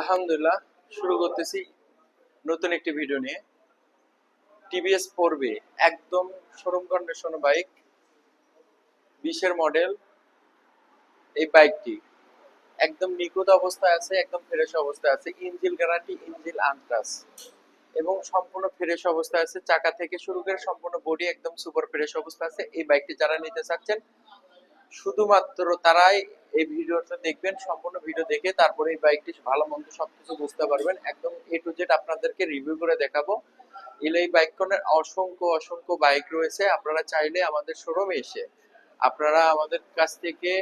আলহামদুলিল্লাহ, শুরু করতেছি নতুন একটি ভিডিও নিয়ে। টিভিএস পড়বে একদম শোরুম কন্ডিশন বাইক বিশের মডেল এই বাইকটি একদম নিখুঁত অবস্থায় আছে, একদম ফ্রেশ অবস্থায় আছে, ইঞ্জিল গ্যারান্টি ইঞ্জিল আনটাস এবং সম্পূর্ণ ফ্রেশ অবস্থায় আছে, চাকা থেকে শুরু করে সম্পূর্ণ বডি একদম সুপার ফ্রেশ অবস্থা আছে। এই বাইকটি যারা নিতে চাচ্ছেন শুধুমাত্র তারাই এই ভিডিওটা দেখবেন সম্পূর্ণ ভিডিও দেখে তারপরে এই বাইকটি ভালো মন্দ সবকিছু বুঝতে পারবেন। একদম এ টু জেড আপনাদেরকে রিভিউ করে দেখাবো। এলে এই বাইকনের অসংখ্য অসংখ্য বাইক রয়েছে। আপনারা চাইলে আমাদের শোরুমে এসে আপনারা আমাদের কাছ থেকে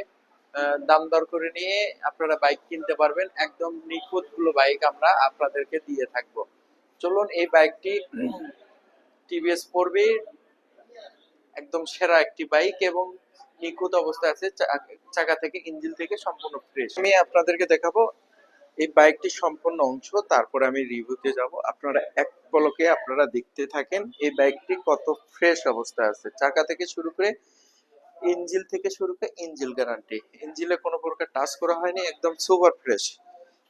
দাম দর করে নিয়ে আপনারা বাইক কিনতে পারবেন। একদম নিখুঁতগুলো বাইক আমরা আপনাদেরকে দিয়ে থাকব। চলুন এই বাইকটি টিভিএস পড়বে একদম সেরা একটি বাইক এবং নিখুঁত অবস্থায় আছে চাকা থেকে ইঞ্জিন থেকে সম্পূর্ণ ফ্রেশ আমি আপনাদেরকে দেখাবো এই বাইকটি সম্পূর্ণ অংশ, তারপরে আমি রিভিউতে যাব। আপনারা এক পলকে আপনারা দেখতে থাকেন এই বাইকটি কত ফ্রেশ অবস্থায় আছে। চাকা থেকে শুরু করে ইঞ্জিল থেকে শুরু করে ইঞ্জিল গ্যারান্টি ইঞ্জিলে কোনো প্রকার টাচ করা হয়নি, একদম সুপার ফ্রেশ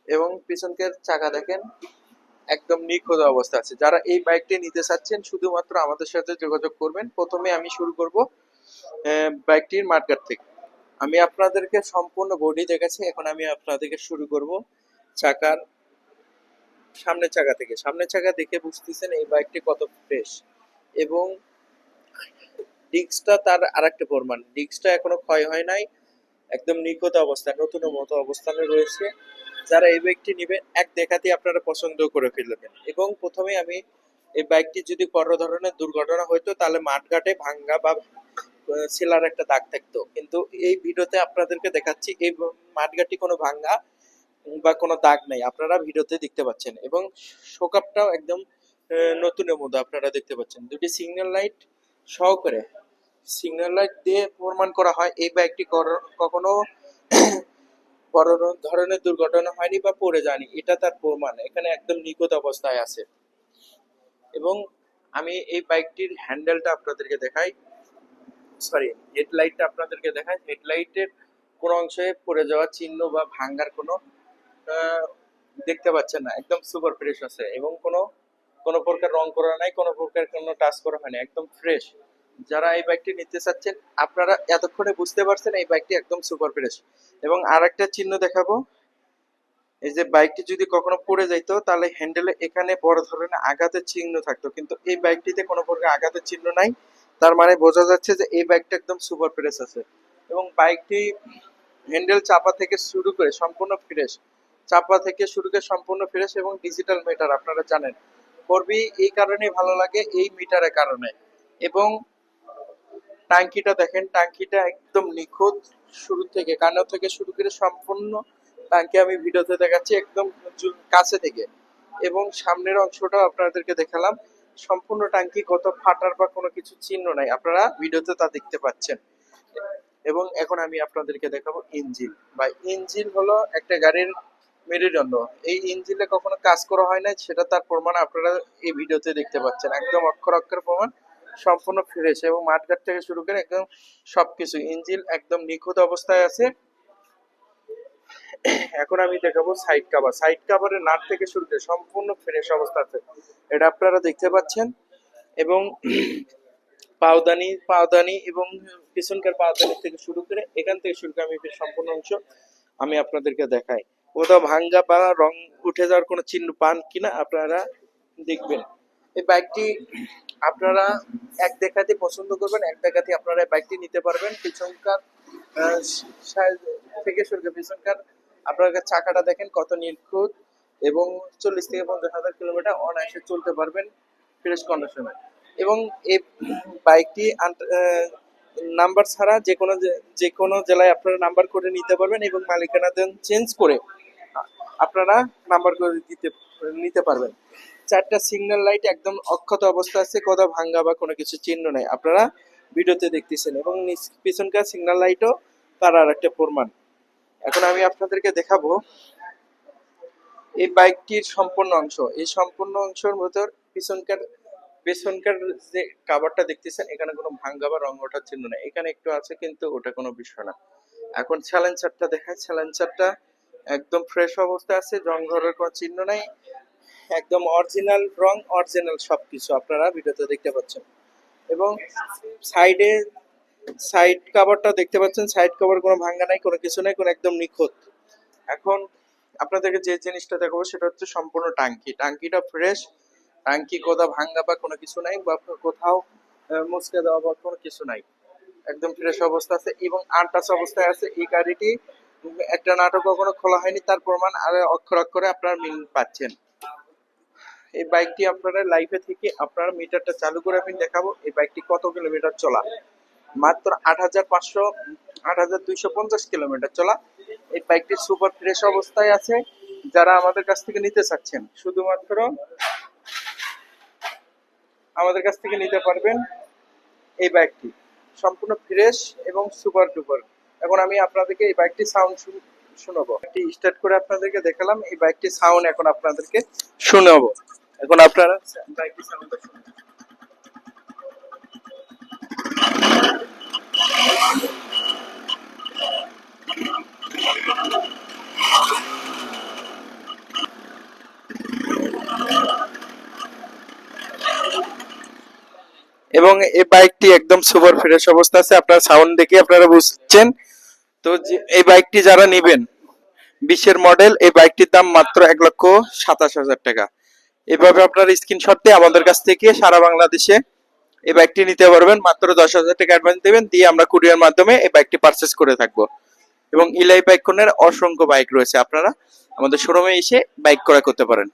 এবং পিছনকের চাকা দেখেন, একদম নিখুঁত অবস্থা আছে। যারা এই বাইকটি নিতে চাচ্ছেন, শুধুমাত্র আমাদের সাথে যোগাযোগ করবেন। প্রথমে আমি শুরু করব বাইকটির মার্কেট থেকে। আমি আপনাদেরকে সম্পূর্ণ বডি দেখাচ্ছি। এখন আমি আপনাদেরকে শুরু করব চাকার সামনের চাকা থেকে। সামনের চাকা দেখে বুঝতেছেন এই বাইকটি কত ফ্রেশ এবং ডিস্কটা তার আরেকটা প্রমাণ। ডিস্কটা এখনও ক্ষয় হয় নাই, একদম নিখুঁত অবস্থায় নতুন মতো অবস্থানে রয়েছে। যারা এই বাইকটি নেবেন, এক দেখাতে আপনারা পছন্দ করে ফেলবেন। এবং প্রথমে আমি এই বাইকটি যদি বড় ধরনের দুর্ঘটনা হইতো তাহলে মাঠঘাটে ভাঙ্গা বা সেলার একটা দাগ থাকতো। কিন্তু এই ভিডিওতে আপনাদেরকে দেখাচ্ছি, এই মাঠঘাটটি কোনো ভাঙ্গা বা কোনো দাগ নেই। আপনারা ভিডিওতে দেখতে পাচ্ছেন এবং শোকাপটাও একদম নতুনের মতো আপনারা দেখতে পাচ্ছেন। দুটি সিগন্যাল লাইট সহকারে সিগন্যাল লাইট দিয়ে প্রমাণ করা হয়, এই বাইকটি কখনো বড় ধরনের দুর্ঘটনা হয়নি বা পড়ে যায়নি। এটা তার প্রমাণ। এখানে একদম নিখুঁত অবস্থায় আছে। এবং আমি এই বাইকটির হ্যান্ডেলটা আপনাদেরকে দেখাই। সরি হেডলাইটটা আপনাদেরকে দেখাই। হেডলাইটের কোনো অংশে পড়ে যাওয়ার চিহ্ন বা ভাঙ্গার কোনো দেখতে পাচ্ছেন না। একদম সুপার ফ্রেশ আছে। এবং কোনো কোনো প্রকার রং করা নাই, কোনো প্রকার কোনো টাচ করা হয়নি। একদম ফ্রেশ যারা এই বাইকটি নিতে চাচ্ছেন, আপনারা এতক্ষণে বুঝতে পারছেন এই বাইকটি একদম সুপার ফ্রেশ এবং আর একটা চিহ্ন দেখাবো। এই যে বাইকটি যদি কখনো পড়ে যাইতো, তাহলে হ্যান্ডেলে এখানে বড় ধরনের আঘাতের চিহ্ন থাকতো। কিন্তু এই বাইকটিতে কোনো প্রকার আঘাতের চিহ্ন নাই। তার মানে বোঝা যাচ্ছে যে এই বাইকটা একদম সুপার ফ্রেশ আছে। এবং বাইকটি হ্যান্ডেল চাপা থেকে শুরু করে সম্পূর্ণ ফ্রেশ চাপা থেকে শুরু করে সম্পূর্ণ ফ্রেশ এবং ডিজিটাল মিটার আপনারা জানেন। করবি এই কারণে ভালো লাগে, এই মিটারের কারণে। এবং টাঙ্কিটা দেখেন টাঙ্কিটা একদম নিখুঁত শুরু থেকে, কানেও থেকে শুরু করে সম্পূর্ণ টাঙ্কি আমি ভিডিওতে দেখাচ্ছি, একদম কাছে থেকে। এবং সামনের অংশটাও আপনাদেরকে দেখালাম। সম্পূর্ণ টাঙ্কি, কত ফাটার বা কোনো কিছু চিহ্ন নাই। আপনারা ভিডিওতে তা দেখতে পাচ্ছেন। এবং এখন আমি আপনাদেরকে দেখাবো ইঞ্জিন। বা ইঞ্জিন হলো একটা গাড়ির মেরুদণ্ড। এই ইঞ্জিনে কখনো কাজ করা হয় না সেটা তার প্রমাণ আপনারা এই ভিডিওতে দেখতে পাচ্ছেন। একদম অক্ষর অক্ষর প্রমাণ, সম্পূর্ণ ফ্রেশ এবং মাঠঘাট থেকে শুরু করে একদম সবকিছু। ইঞ্জিন একদম নিখুঁত অবস্থায় আছে। এখন আমি দেখাবো সাইড কাভার সাইড কাভারের নাট থেকে শুরু করে সম্পূর্ণ ফ্রেশ অবস্থা আছে। এটা আপনারা দেখতে পাচ্ছেন। এবং পাওদানি পাওদানি এবং পিছনকার পাওদানি থেকে শুরু করে এখান থেকে শুরু করে আমি সম্পূর্ণ অংশ আমি আপনাদেরকে দেখাই। কোথাও ভাঙ্গা বা রং উঠে যাওয়ার কোনো চিহ্ন পান কিনা আপনারা দেখবেন। এই বাইকটি আপনারা এক দেখাতে পছন্দ করবেন, এক দেখাতে আপনারা বাইকটি নিতে পারবেন। পিছনকার থেকে শুরু করে পিছনকার আপনার চাকাটা দেখেন, কত নিখুঁত এবং চল্লিশ থেকে পঞ্চাশ হাজার কিলোমিটার অনায়াসে চলতে পারবেন ফ্রেশ কন্ডিশনে এবং এই বাইকটি নাম্বার ছাড়া যে কোনো যে কোনো জেলায় আপনারা নাম্বার করে নিতে পারবেন এবং মালিকানা দেন চেঞ্জ করে আপনারা নাম্বার করে দিতে, নিতে পারবেন। চারটা সিগন্যাল লাইট একদম অক্ষত অবস্থা আছে, কোথাও ভাঙ্গা বা কোনো কিছু চিহ্ন নেই। আপনারা ভিডিওতে দেখতেছেন এবং পিছনকার সিগন্যাল লাইটও তার আর একটা প্রমাণ। এখন আমি আপনাদেরকে দেখাবো এই বাইকটির সম্পূর্ণ অংশ। এই সম্পূর্ণ অংশের ভেতর পিছনকার পেছনকার যে কাভারটা দেখতেছেন, এখানে কোনো ভাঙ্গা বা রং ওঠার চিহ্ন নেই। এখানে একটু আছে, কিন্তু ওটা কোনো বিষয় না। এখন স্যালেন্সারটা দেখায়। স্যালেন্সারটা একদম ফ্রেশ অবস্থায় আছে রং ধরার কোনো চিহ্ন নাই। একদম অরিজিনাল রং অরিজিনাল সবকিছু আপনারা ভিডিওতে দেখতে পাচ্ছেন। এবং সাইডে সাইড কভারটা দেখতে পাচ্ছেন। সাইড কভার কোনো ভাঙ্গা নাই, কোনো কিছু নাই, কোনো একদম নিখুঁত। এখন আপনাদেরকে যে জিনিসটা দেখাবো সেটা হচ্ছে সম্পূর্ণ টাঙ্কি। টাঙ্কিটা ফ্রেশ টাঙ্কি কোথাও ভাঙ্গা বা কোনো কিছু নাই বা কোথাও মুচকে দেওয়া বা কোনো কিছু নাই। একদম ফ্রেশ অবস্থা আছে এবং আনটাচ অবস্থায় আছে। এই গাড়িটি একটা নাটক কখনো খোলা হয়নি, তার প্রমাণ আর অক্ষর অক্ষরে আপনারা মিল পাচ্ছেন। এই বাইকটি আপনারা লাইফে থেকে আপনারা মিটারটা চালু করে আমি দেখাবো, এই বাইকটি কত কিলোমিটার চলা। মাত্র আট হাজার পাঁচশো, আট হাজার দুইশো পঞ্চাশ কিলোমিটার চলা। এই বাইকটি সুপার ফ্রেশ অবস্থায় আছে। যারা আমাদের কাছ থেকে নিতে চাচ্ছেন, শুধুমাত্র আমাদের কাছ থেকে নিতে পারবেন এই বাইকটি। সম্পূর্ণ ফ্রেশ এবং সুপার ডুপার। এখন আমি আপনাদেরকে এই বাইকটি সাউন্ড শোনাবো। একটি স্টার্ট করে আপনাদেরকে দেখালাম। এই বাইকটি সাউন্ড এখন আপনাদেরকে শোনাবো। এখন আপনারা বাইকটি সাউন্ডটা শুনুন। এবং এই বাইকটি একদম সুপার ফ্রেশ অবস্থা আছে, আপনার সাউন্ড দেখে আপনারা বুঝছেন। তো এই বাইকটি যারা নেবেন, বিশের মডেল, এই বাইকটির দাম মাত্র এক লক্ষ সাতাশ হাজার টাকা। এভাবে আপনার স্ক্রিনশট দিয়ে আমাদের কাছ থেকে সারা বাংলাদেশে এই বাইকটি নিতে পারবেন, মাত্র দশ হাজার টাকা অ্যাডভান্স দেবেন, দিয়ে আমরা কুরিয়ার মাধ্যমে এই বাইকটি পারচেস করে থাকব। এবং ইলাই বাইক অসংখ্য বাইক রয়েছে, আপনারা আমাদের শোরুমে এসে বাইক ক্রয় করতে পারেন।